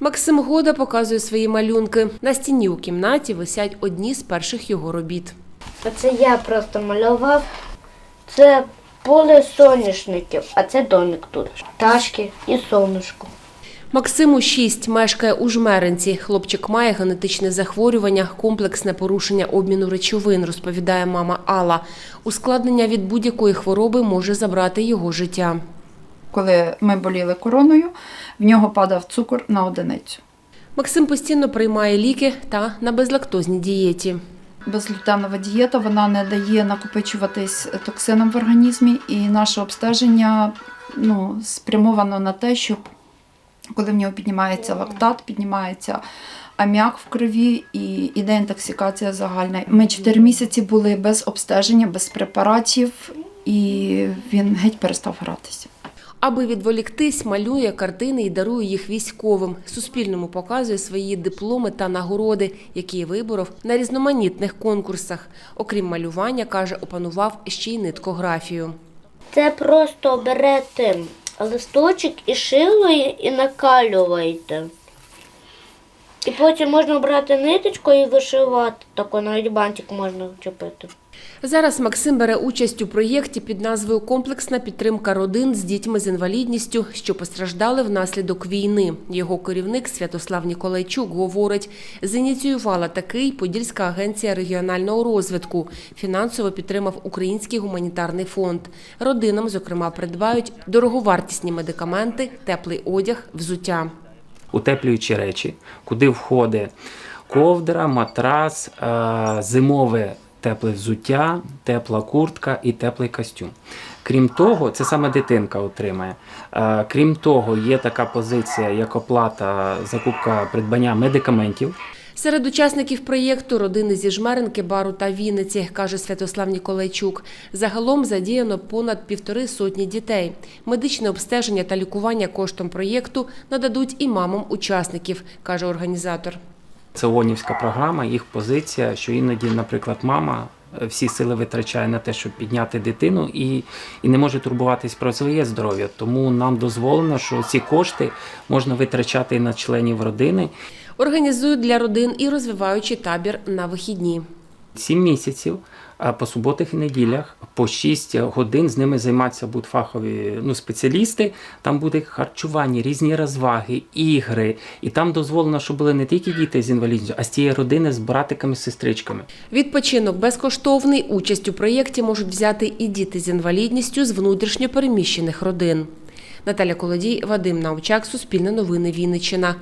Максим Года показує свої малюнки. На стіні у кімнаті висять одні з перших його робіт. Оце я просто малював. Це поле соняшників, а це домик тут. Пташки і сонечко. Максиму 6, мешкає у Жмеринці. Хлопчик має генетичне захворювання, комплексне порушення обміну речовин, розповідає мама Алла. Ускладнення від будь-якої хвороби може забрати його життя. Коли ми боліли короною, в нього падав цукор на одиницю. Максим постійно приймає ліки та на безлактозній дієті. Безглютенова дієта вона не дає накопичуватись токсинам в організмі, і наше обстеження ну, спрямовано на те, щоб коли в нього піднімається лактат, піднімається аміак в крові і іде інтоксикація загальна. Ми 4 місяці були без обстеження, без препаратів, і він геть перестав гратися. Аби відволіктись, малює картини і дарує їх військовим. Суспільному показує свої дипломи та нагороди, які виборов на різноманітних конкурсах. Окрім малювання, каже, опанував ще й ниткографію. Це просто берете листочок і шило і накалюєте. І потім можна брати ниточку і вишивати. Тако навіть бантик можна вчепити. Зараз Максим бере участь у проєкті під назвою Комплексна підтримка родин з дітьми з інвалідністю, що постраждали внаслідок війни. Його керівник Святослав Ніколайчук говорить, зініціювала такий Подільська агенція регіонального розвитку. Фінансово підтримав Український гуманітарний фонд. Родинам, зокрема, придбають дороговартісні медикаменти, теплий одяг, взуття. Утеплюючі речі, куди входить ковдра, матрас, е, зимове тепле взуття, тепла куртка і теплий костюм. Крім того, це саме дитинка отримає. Е, Крім того, є така позиція, як оплата закупка придбання медикаментів. Серед учасників проєкту родини зі Жмеринки, Бару та Вінниці, каже Святослав Ніколайчук. Загалом задіяно понад півтори сотні дітей. Медичне обстеження та лікування коштом проєкту нададуть і мамам учасників, каже організатор. Це ООНівська програма, їх позиція, що іноді, наприклад, мама всі сили витрачає на те, щоб підняти дитину, і, і не може турбуватись про своє здоров'я. Тому нам дозволено, що ці кошти можна витрачати на членів родини. Організують для родин і розвиваючий табір на вихідні. Сім місяців по суботах і неділях по 6 годин з ними займатися будуть фахові ну, спеціалісти. Там буде харчування, різні розваги, ігри. І там дозволено, щоб були не тільки діти з інвалідністю, а з тієї родини з братиками, сестричками. Відпочинок безкоштовний. Участь у проєкті можуть взяти і діти з інвалідністю з внутрішньо переміщених родин. Наталя Колодій, Вадим Научак, Суспільне новини Вінниччина.